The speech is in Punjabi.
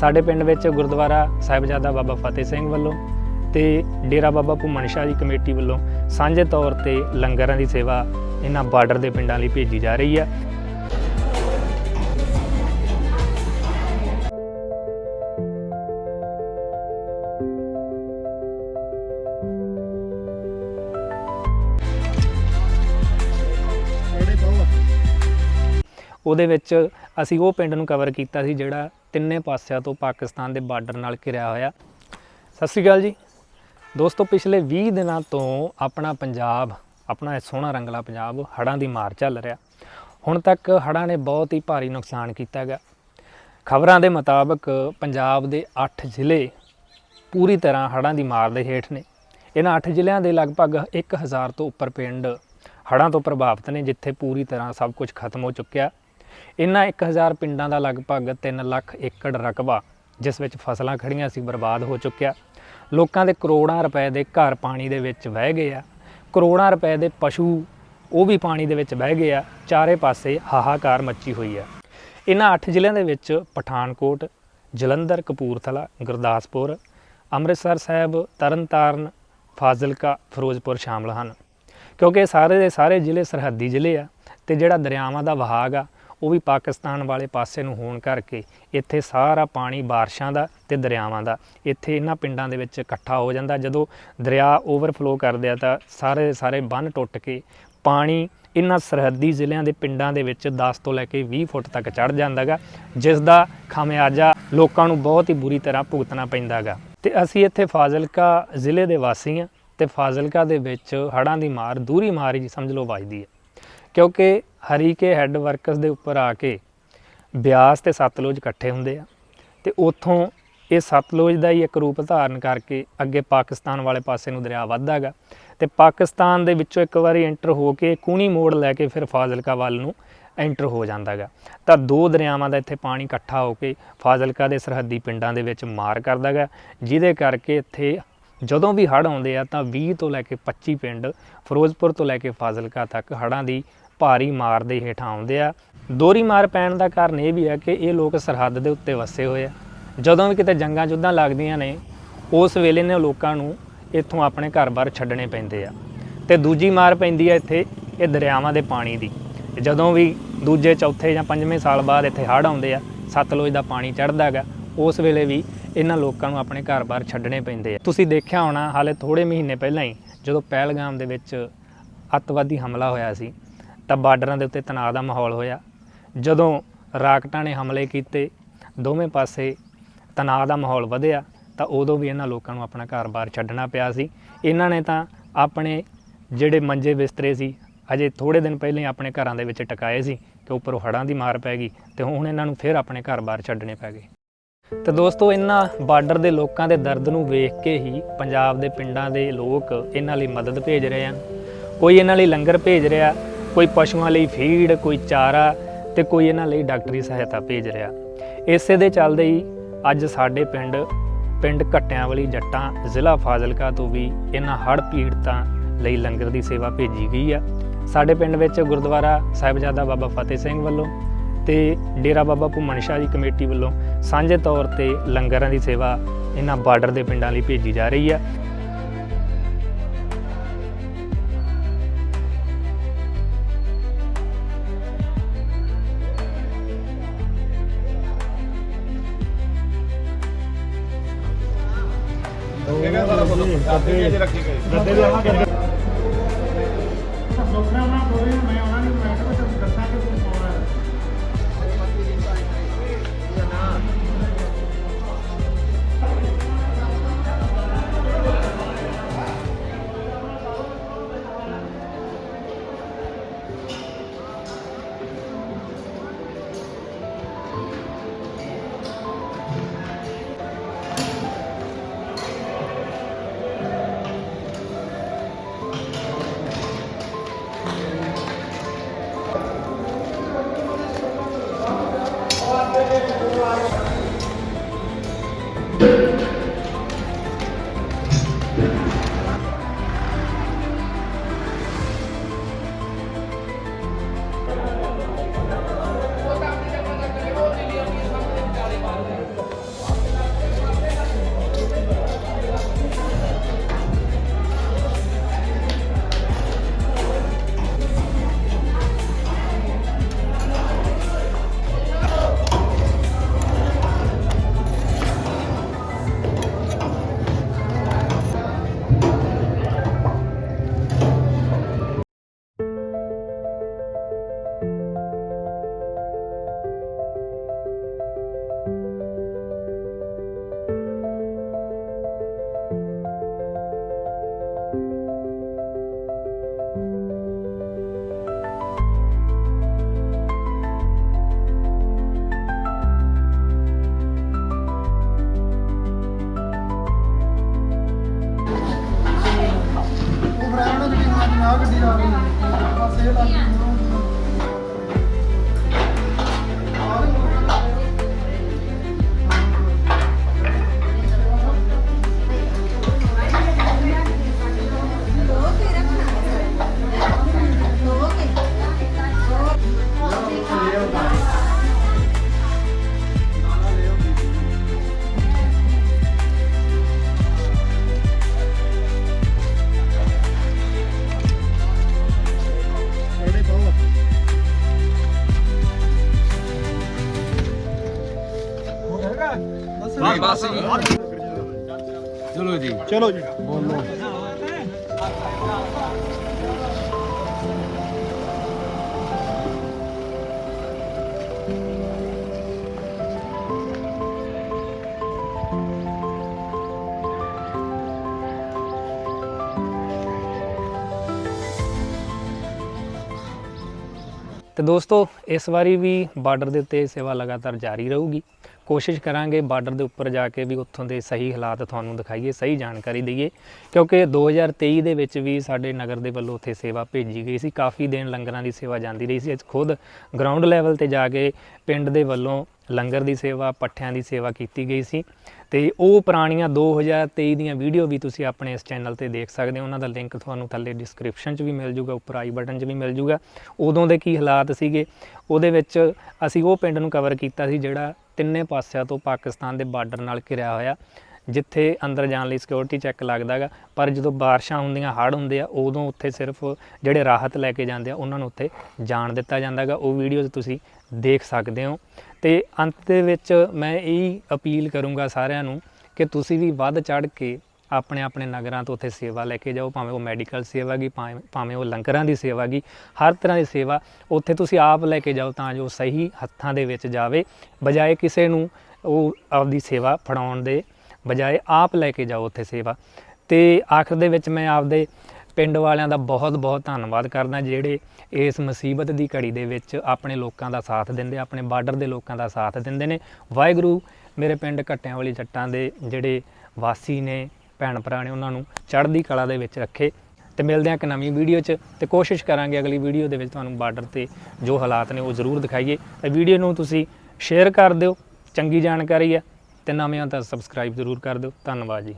ਸਾਡੇ ਪਿੰਡ ਵਿੱਚ ਗੁਰਦੁਆਰਾ ਸਾਹਿਬਜ਼ਾਦਾ ਬਾਬਾ ਫਤਿਹ ਸਿੰਘ ਵੱਲੋਂ ਤੇ ਡੇਰਾ ਬਾਬਾ ਭੁੰਮਣ ਸ਼ਾਹ ਜੀ ਕਮੇਟੀ ਵੱਲੋਂ ਸਾਂਝੇ ਤੌਰ ਤੇ ਲੰਗਰਾਂ ਦੀ ਸੇਵਾ ਇਹਨਾਂ ਬਾਰਡਰ ਦੇ ਪਿੰਡਾਂ ਲਈ ਭੇਜੀ ਜਾ ਰਹੀ ਹੈ। ਉਹਦੇ ਵਿੱਚ ਅਸੀਂ ਉਹ ਪਿੰਡ ਨੂੰ ਕਵਰ ਕੀਤਾ ਸੀ ਜਿਹੜਾ ਤਿੰਨੇ ਪਾਸਿਆਂ ਤੋਂ ਪਾਕਿਸਤਾਨ ਦੇ ਬਾਰਡਰ ਨਾਲ ਘਿਰਿਆ ਹੋਇਆ। ਸਤਿ ਸ਼੍ਰੀ ਅਕਾਲ ਜੀ। ਦੋਸਤੋ, ਪਿਛਲੇ 20 ਦਿਨਾਂ ਤੋਂ ਆਪਣਾ ਪੰਜਾਬ, ਆਪਣਾ ਇਹ ਸੋਹਣਾ ਰੰਗਲਾ ਪੰਜਾਬ ਹੜ੍ਹਾਂ ਦੀ ਮਾਰ ਚੱਲ ਰਿਹਾ। ਹੁਣ ਤੱਕ ਹੜ੍ਹਾਂ ਨੇ ਬਹੁਤ ਹੀ ਭਾਰੀ ਨੁਕਸਾਨ ਕੀਤਾ ਗਿਆ। ਖਬਰਾਂ ਦੇ ਮੁਤਾਬਕ ਪੰਜਾਬ ਦੇ 8 ਜ਼ਿਲ੍ਹੇ ਪੂਰੀ ਤਰ੍ਹਾਂ ਹੜ੍ਹਾਂ ਦੀ ਮਾਰ ਦੇ ਹੇਠ ਨੇ। ਇਹਨਾਂ 8 ਜ਼ਿਲ੍ਹਿਆਂ ਦੇ ਲਗਭਗ 1000 ਤੋਂ ਉੱਪਰ ਪਿੰਡ ਹੜ੍ਹਾਂ ਤੋਂ ਪ੍ਰਭਾਵਿਤ ਨੇ, ਜਿੱਥੇ ਪੂਰੀ ਤਰ੍ਹਾਂ ਸਭ ਕੁਝ ਖਤਮ ਹੋ ਚੁੱਕਿਆ। ਇਹਨਾਂ 1000 ਪਿੰਡਾਂ ਦਾ ਲਗਭਗ 3 ਲੱਖ ਏਕੜ ਰਕਬਾ, ਜਿਸ ਵਿੱਚ ਫਸਲਾਂ ਖੜੀਆਂ ਸੀ, ਬਰਬਾਦ ਹੋ ਚੁੱਕਿਆ। ਲੋਕਾਂ ਦੇ ਕਰੋੜਾਂ ਰੁਪਏ ਦੇ ਘਰ ਪਾਣੀ ਦੇ ਵਿੱਚ ਵਹਿ ਗਏ ਆ। ਕਰੋੜਾਂ ਰੁਪਏ ਦੇ ਪਸ਼ੂ, ਉਹ ਵੀ ਪਾਣੀ ਦੇ ਵਿੱਚ ਵਹਿ ਗਏ ਆ। ਚਾਰੇ ਪਾਸੇ ਹਾਹਾਕਾਰ ਮੱਚੀ ਹੋਈ ਆ। ਇਹਨਾਂ 8 ਜ਼ਿਲ੍ਹਿਆਂ ਦੇ ਵਿੱਚ ਪਠਾਨਕੋਟ, ਜਲੰਧਰ, ਕਪੂਰਥਲਾ, ਗੁਰਦਾਸਪੁਰ, ਅੰਮ੍ਰਿਤਸਰ ਸਾਹਿਬ, ਤਰਨਤਾਰਨ, ਫਾਜ਼ਿਲਕਾ, ਫਿਰੋਜ਼ਪੁਰ ਸ਼ਾਮਲ ਹਨ। ਕਿਉਂਕਿ ਇਹ ਸਾਰੇ ਦੇ ਸਾਰੇ ਜ਼ਿਲ੍ਹੇ ਸਰਹੱਦੀ ਜ਼ਿਲ੍ਹੇ ਆ ਤੇ ਜਿਹੜਾ ਦਰਿਆਵਾਂ ਦਾ ਵਹਾਅ ਆ ਉਹ ਵੀ ਪਾਕਿਸਤਾਨ ਵਾਲੇ ਪਾਸੇ ਨੂੰ ਹੋਣ ਕਰਕੇ ਇੱਥੇ ਸਾਰਾ ਪਾਣੀ ਬਾਰਿਸ਼ਾਂ ਦਾ ਤੇ ਦਰਿਆਵਾਂ ਦਾ। ਇੱਥੇ ਇਹਨਾਂ ਪਿੰਡਾਂ ਦੇ ਵਿੱਚ ਇਕੱਠਾ ਹੋ ਜਾਂਦਾ। ਜਦੋਂ ਦਰਿਆ ਓਵਰਫਲੋ ਕਰਦੇ ਆ ਤਾਂ ਸਾਰੇ ਦੇ ਸਾਰੇ ਬੰਨ ਟੁੱਟ ਕੇ ਪਾਣੀ ਇਹਨਾਂ ਸਰਹੱਦੀ ਜ਼ਿਲ੍ਹਿਆਂ ਦੇ ਪਿੰਡਾਂ ਦੇ ਵਿੱਚ 10 ਤੋਂ ਲੈ ਕੇ 20 ਫੁੱਟ ਤੱਕ ਚੜ ਜਾਂਦਾਗਾ ਜਿਸ ਦਾ ਖਾਮਿਆਜਾ ਲੋਕਾਂ ਨੂੰ ਬਹੁਤ ਹੀ ਬੁਰੀ ਤਰ੍ਹਾਂ ਭੁਗਤਣਾ ਪੈਂਦਾਗਾ। ਤੇ ਅਸੀਂ ਇੱਥੇ ਫਾਜ਼ਿਲਕਾ ਜ਼ਿਲ੍ਹੇ ਦੇ ਵਾਸੀ ਹਾਂ ਤੇ ਫਾਜ਼ਿਲਕਾ ਦੇ ਵਿੱਚ ਹੜ੍ਹਾਂ ਦੀ ਮਾਰ, ਦੂਰੀ ਮਾਰ ਹੀ ਸਮਝ ਲਓ ਵੱਜਦੀ ਹੈ ਕਿਉਂਕਿ ਹਰੀਕੇ ਹੈੱਡ ਵਰਕਸ ਦੇ ਉੱਪਰ ਆ ਕੇ ਬਿਆਸ ਤੇ ਸਤਲੁਜ ਇਕੱਠੇ ਹੁੰਦੇ ਆ ਤੇ ਉੱਥੋਂ ਇਹ ਸਤਲੁਜ ਦਾ ਹੀ ਇੱਕ ਰੂਪ ਧਾਰਨ ਕਰਕੇ ਅੱਗੇ ਪਾਕਿਸਤਾਨ ਵਾਲੇ ਪਾਸੇ ਨੂੰ ਦਰਿਆ ਵੱਧਦਾ ਵੱਧਦਾਗਾ ਤੇ ਪਾਕਿਸਤਾਨ ਦੇ ਵਿੱਚੋਂ ਇੱਕ ਵਾਰੀ ਐਂਟਰ ਹੋ ਕੇ ਕੂਣੀ ਮੋੜ ਲੈ ਕੇ ਫਿਰ ਫਾਜ਼ਿਲਕਾ ਵੱਲ ਨੂੰ ਐਂਟਰ ਹੋ ਜਾਂਦਾ ਜਾਂਦਾਗਾ ਤਾਂ ਦੋ ਦਰਿਆਵਾਂ ਦਾ ਇੱਥੇ ਪਾਣੀ ਇਕੱਠਾ ਹੋ ਕੇ ਫਾਜ਼ਿਲਕਾ ਦੇ ਸਰਹੱਦੀ ਪਿੰਡਾਂ ਦੇ ਵਿੱਚ ਮਾਰ ਕਰਦਾ ਕਰਦਾਗਾ ਜਿਹਦੇ ਕਰਕੇ ਇੱਥੇ ਜਦੋਂ ਵੀ ਹੜ੍ਹ ਆਉਂਦੇ ਆ ਤਾਂ 20 ਤੋਂ ਲੈ ਕੇ 25 ਪਿੰਡ ਫਿਰੋਜ਼ਪੁਰ ਤੋਂ ਲੈ ਕੇ ਫਾਜ਼ਿਲਕਾ ਤੱਕ ਹੜ੍ਹਾਂ ਦੀ ਭਾਰੀ ਮਾਰ ਦੇ ਹੇਠਾਂ ਆਉਂਦੇ ਆ। ਦੋਰੀ ਮਾਰ ਪੈਣ ਦਾ ਕਾਰਨ ਇਹ ਵੀ ਹੈ ਕਿ ਇਹ ਲੋਕ ਸਰਹੱਦ ਦੇ ਉੱਤੇ ਵਸੇ ਹੋਏ ਆ। ਜਦੋਂ ਵੀ ਕਿਤੇ ਜੰਗਾਂ ਜੁੱਦਾਂ ਲੱਗਦੀਆਂ ਨੇ, ਉਸ ਵੇਲੇ ਨੇ ਲੋਕਾਂ ਨੂੰ ਇੱਥੋਂ ਆਪਣੇ ਘਰ-ਬਾਰ ਛੱਡਣੇ ਪੈਂਦੇ ਆ। ਤੇ ਦੂਜੀ ਮਾਰ ਪੈਂਦੀ ਆ ਇੱਥੇ, ਇਹ ਦਰਿਆਵਾਂ ਦੇ ਪਾਣੀ ਦੀ। ਜਦੋਂ ਵੀ ਦੂਜੇ, ਚੌਥੇ ਜਾਂ ਪੰਜਵੇਂ ਸਾਲ ਬਾਅਦ ਇੱਥੇ ਹੜ੍ਹ ਆਉਂਦੇ ਆ, ਸਤਲੁਜ ਦਾ ਪਾਣੀ ਚੜ੍ਹਦਾ ਹੈਗਾ ਉਸ ਵੇਲੇ ਵੀ ਇਹਨਾਂ ਲੋਕਾਂ ਨੂੰ ਆਪਣੇ ਘਰ-ਬਾਰ ਛੱਡਣੇ ਪੈਂਦੇ ਆ। ਤੁਸੀਂ ਦੇਖਿਆ ਹੋਣਾ, ਹਾਲੇ ਥੋੜੇ ਮਹੀਨੇ ਪਹਿਲਾਂ ਹੀ ਜਦੋਂ ਪਹਿਲਗਾਮ ਦੇ ਵਿੱਚ ਅੱਤਵਾਦੀ ਹਮਲਾ ਹੋਇਆ ਸੀ, ਤਾਂ ਬਾਰਡਰਾਂ ਦੇ ਉੱਤੇ ਤਣਾਅ ਦਾ ਮਾਹੌਲ ਹੋਇਆ। ਜਦੋਂ ਰਾਕਟਾਂ ਨੇ ਹਮਲੇ ਕੀਤੇ, ਦੋਵੇਂ ਪਾਸੇ ਤਣਾਅ ਦਾ ਮਾਹੌਲ ਵਧਿਆ, ਤਾਂ ਉਦੋਂ ਵੀ ਇਹਨਾਂ ਲੋਕਾਂ ਨੂੰ ਆਪਣਾ ਘਰ-ਬਾਰ ਛੱਡਣਾ ਪਿਆ ਸੀ। ਇਹਨਾਂ ਨੇ ਤਾਂ ਆਪਣੇ ਜਿਹੜੇ ਮੰਜੇ ਬਿਸਤਰੇ ਸੀ ਅਜੇ ਥੋੜੇ ਦਿਨ ਪਹਿਲਾਂ ਹੀ ਆਪਣੇ ਘਰਾਂ ਦੇ ਵਿੱਚ ਟਿਕਾਏ ਸੀ ਕਿ ਉੱਪਰੋਂ ਹੜ੍ਹਾਂ ਦੀ ਮਾਰ ਪੈ ਗਈ ਤੇ ਹੁਣ ਇਹਨਾਂ ਨੂੰ ਫਿਰ ਆਪਣੇ ਘਰ-ਬਾਰ ਛੱਡਣੇ ਪੈ ਗਏ। ਤੇ ਦੋਸਤੋ, ਇਹਨਾਂ ਬਾਰਡਰ ਦੇ ਲੋਕਾਂ ਦੇ ਦਰਦ ਨੂੰ ਵੇਖ ਕੇ ਹੀ ਪੰਜਾਬ ਦੇ ਪਿੰਡਾਂ ਦੇ ਲੋਕ ਇਹਨਾਂ ਲਈ ਮਦਦ ਭੇਜ ਰਹੇ ਹਨ। ਕੋਈ ਇਹਨਾਂ ਲਈ ਲੰਗਰ ਭੇਜ ਰਿਹਾ, ਕੋਈ ਪਸ਼ੂਆਂ ਲਈ ਫੀਡ, ਕੋਈ ਚਾਰਾ ਤੇ ਕੋਈ ਇਹਨਾਂ ਲਈ ਡਾਕਟਰੀ ਸਹਾਇਤਾ ਭੇਜ ਰਿਹਾ। ਇਸੇ ਦੇ ਚੱਲਦੇ ਹੀ ਅੱਜ ਸਾਡੇ ਪਿੰਡ ਪਿੰਡ ਘੱਟਿਆਂ ਵਾਲੀ ਜੱਟਾਂ ਜ਼ਿਲ੍ਹਾ ਫਾਜ਼ਿਲਕਾ ਤੋਂ ਵੀ ਇਹਨਾਂ ਹੜ੍ਹ ਪੀੜਤਾਂ ਲਈ ਲੰਗਰ ਦੀ ਸੇਵਾ ਭੇਜੀ ਗਈ ਆ। ਸਾਡੇ ਪਿੰਡ ਵਿੱਚ ਗੁਰਦੁਆਰਾ ਸਾਹਿਬਜ਼ਾਦਾ ਬਾਬਾ ਫਤਿਹ ਸਿੰਘ ਵੱਲੋਂ ਤੇ ਡੇਰਾ ਬਾਬਾ ਭੁੰਮਣ ਸ਼ਾਹ ਦੀ ਕਮੇਟੀ ਵੱਲੋਂ ਸਾਂਝੇ ਤੌਰ ਤੇ ਲੰਗਰਾਂ ਦੀ ਸੇਵਾ ਇਹਨਾਂ ਬਾਰਡਰ ਦੇ ਪਿੰਡਾਂ ਲਈ ਭੇਜੀ ਜਾ ਰਹੀ ਹੈ ਗੱਦੇ ਦੇ ਰੱਖੀ ਗਏ ਗੱਦੇ ਦੇ ਆਪਾਂ ਗੱਦੇ ਸੁਖਨਾ ਨਾ ਕੋਈ ਬਸ ਚਲੋ ਜੀ। ਚਲੋ ਜੀ। ਤੇ ਦੋਸਤੋ, ਇਸ ਵਾਰੀ ਵੀ ਬਾਰਡਰ ਦੇ ਉੱਤੇ ਸੇਵਾ ਲਗਾਤਾਰ ਜਾਰੀ ਰਹੂਗੀ। ਕੋਸ਼ਿਸ਼ ਕਰਾਂਗੇ ਬਾਰਡਰ ਦੇ ਉੱਪਰ ਜਾ ਕੇ ਵੀ ਉੱਥੋਂ ਦੇ ਸਹੀ ਹਾਲਾਤ ਤੁਹਾਨੂੰ ਦਿਖਾਈਏ, ਸਹੀ ਜਾਣਕਾਰੀ ਦਈਏ, ਕਿਉਂਕਿ 2023 ਦੇ ਵਿੱਚ ਵੀ ਸਾਡੇ ਨਗਰ ਦੇ ਵੱਲੋਂ ਉੱਥੇ ਸੇਵਾ ਭੇਜੀ ਗਈ ਸੀ। ਕਾਫੀ ਦਿਨ ਲੰਗਰਾਂ ਦੀ ਸੇਵਾ ਜਾਂਦੀ ਰਹੀ ਸੀ। ਅੱਜ ਖੁਦ ਗਰਾਊਂਡ ਲੈਵਲ ਤੇ ਜਾ ਕੇ ਪਿੰਡ ਦੇ ਵੱਲੋਂ ਲੰਗਰ ਦੀ ਸੇਵਾ, ਪੱਠਿਆਂ ਦੀ ਸੇਵਾ ਕੀਤੀ ਗਈ ਸੀ। ਤੇ ਉਹ ਪੁਰਾਣੀਆਂ 2023 ਦੀਆਂ ਵੀਡੀਓ ਵੀ ਤੁਸੀਂ ਆਪਣੇ ਇਸ ਚੈਨਲ ਤੇ ਦੇਖ ਸਕਦੇ ਹੋ। ਉਹਨਾਂ ਦਾ ਲਿੰਕ ਤੁਹਾਨੂੰ ਥੱਲੇ ਡਿਸਕ੍ਰਿਪਸ਼ਨ 'ਚ ਵੀ ਮਿਲ ਜੂਗਾ, ਉੱਪਰ ਆਈ ਬਟਨ 'ਚ ਵੀ ਮਿਲ ਜੂਗਾ। ਉਦੋਂ ਦੇ ਕੀ ਹਾਲਾਤ ਸੀਗੇ? ਉਹਦੇ ਵਿੱਚ ਅਸੀਂ ਉਹ ਪਿੰਡ ਨੂੰ ਕਵਰ ਕੀਤਾ ਸੀ ਜਿਹੜਾ ਤਿੰਨੇ ਪਾਸਿਆਂ ਤੋਂ ਪਾਕਿਸਤਾਨ ਦੇ ਬਾਰਡਰ ਨਾਲ ਘਿਰਿਆ ਹੋਇਆ। ਜਿੱਥੇ ਅੰਦਰ ਜਾਣ ਲਈ ਸਿਕਿਉਰਿਟੀ ਚੈੱਕ ਲੱਗਦਾਗਾ ਪਰ ਜਦੋਂ ਬਾਰਿਸ਼ਾਂ ਹੁੰਦੀਆਂ, ਹੜ੍ਹ ਹੁੰਦੇ ਆ, ਉਦੋਂ ਉੱਥੇ ਸਿਰਫ ਜਿਹੜੇ ਰਾਹਤ ਲੈ ਕੇ ਜਾਂਦੇ ਆ, ਉਹਨਾਂ ਨੂੰ ਉੱਥੇ ਜਾਣ ਦਿੱਤਾ ਜਾਂਦਾਗਾ ਉਹ ਵੀਡੀਓਜ਼ ਤੁਸੀਂ ਦੇਖ ਸਕਦੇ ਹੋ। ਤੇ ਅੰਤ ਦੇ ਵਿੱਚ ਮੈਂ ਇਹ ਅਪੀਲ ਕਰੂੰਗਾ ਸਾਰਿਆਂ ਨੂੰ ਕਿ ਤੁਸੀਂ ਵੀ ਵੱਧ ਚੜ ਕੇ ਆਪਣੇ ਆਪਣੇ ਨਗਰਾਂ ਤੋਂ ਉੱਥੇ ਸੇਵਾ ਲੈ ਕੇ ਜਾਓ, ਭਾਵੇਂ ਉਹ ਮੈਡੀਕਲ ਸੇਵਾ ਗੀ, ਭਾਵੇਂ ਭਾਵੇਂ ਉਹ ਲੰਗਰਾਂ ਦੀ ਸੇਵਾ ਗੀ। ਹਰ ਤਰ੍ਹਾਂ ਦੀ ਸੇਵਾ ਉੱਥੇ ਤੁਸੀਂ ਆਪ ਲੈ ਕੇ ਜਾਓ ਤਾਂ ਜੋ ਸਹੀ ਹੱਥਾਂ ਦੇ ਵਿੱਚ ਜਾਵੇ, ਬਜਾਏ ਕਿਸੇ ਨੂੰ ਉਹ ਆਪਦੀ ਸੇਵਾ ਫੜਾਉਣ ਦੇ। ਬਜਾਏ ਆਪ ਲੈ ਕੇ ਜਾਓ ਉੱਥੇ ਸੇਵਾ। ਤੇ ਆਖਰ ਦੇ ਵਿੱਚ ਮੈਂ ਆਪਦੇ ਪਿੰਡ ਵਾਲਿਆਂ ਦਾ ਬਹੁਤ ਬਹੁਤ ਧੰਨਵਾਦ ਕਰਦਾ ਜਿਹੜੇ ਇਸ ਮੁਸੀਬਤ ਦੀ ਘੜੀ ਦੇ ਵਿੱਚ ਆਪਣੇ ਲੋਕਾਂ ਦਾ ਸਾਥ ਦਿੰਦੇ, ਆਪਣੇ ਬਾਰਡਰ ਦੇ ਲੋਕਾਂ ਦਾ ਸਾਥ ਦਿੰਦੇ ਨੇ। ਵਾਹਿਗੁਰੂ ਮੇਰੇ ਪਿੰਡ ਘੱਟਿਆਂ ਵਾਲੀ ਜੱਟਾਂ ਦੇ ਜਿਹੜੇ ਵਾਸੀ ਨੇ ਭੈਣ ਭਰਾ ਨੇ, ਉਹਨਾਂ ਨੂੰ ਚੜ੍ਹਦੀ ਕਲਾ ਦੇ ਵਿੱਚ ਰੱਖੇ। ਤੇ ਮਿਲਦੇ ਹਾਂ ਇੱਕ ਨਵੀਂ ਵੀਡੀਓ 'ਚ ਤੇ ਕੋਸ਼ਿਸ਼ ਕਰਾਂਗੇ ਅਗਲੀ ਵੀਡੀਓ ਦੇ ਵਿੱਚ ਤੁਹਾਨੂੰ ਬਾਰਡਰ ਤੇ ਜੋ ਹਾਲਾਤ ਨੇ ਉਹ ਜ਼ਰੂਰ ਦਿਖਾਈਏ। ਤੇ ਵੀਡੀਓ ਨੂੰ ਤੁਸੀਂ ਸ਼ੇਅਰ ਕਰ ਦਿਓ। ਚੰਗੀ ਜਾਣਕਾਰੀ ਹੈ। ਤੇ ਆ ਤਾਂ ਸਬਸਕ੍ਰਾਈਬ ਜ਼ਰੂਰ ਕਰ ਦਿਓ। ਧੰਨਵਾਦ ਜੀ।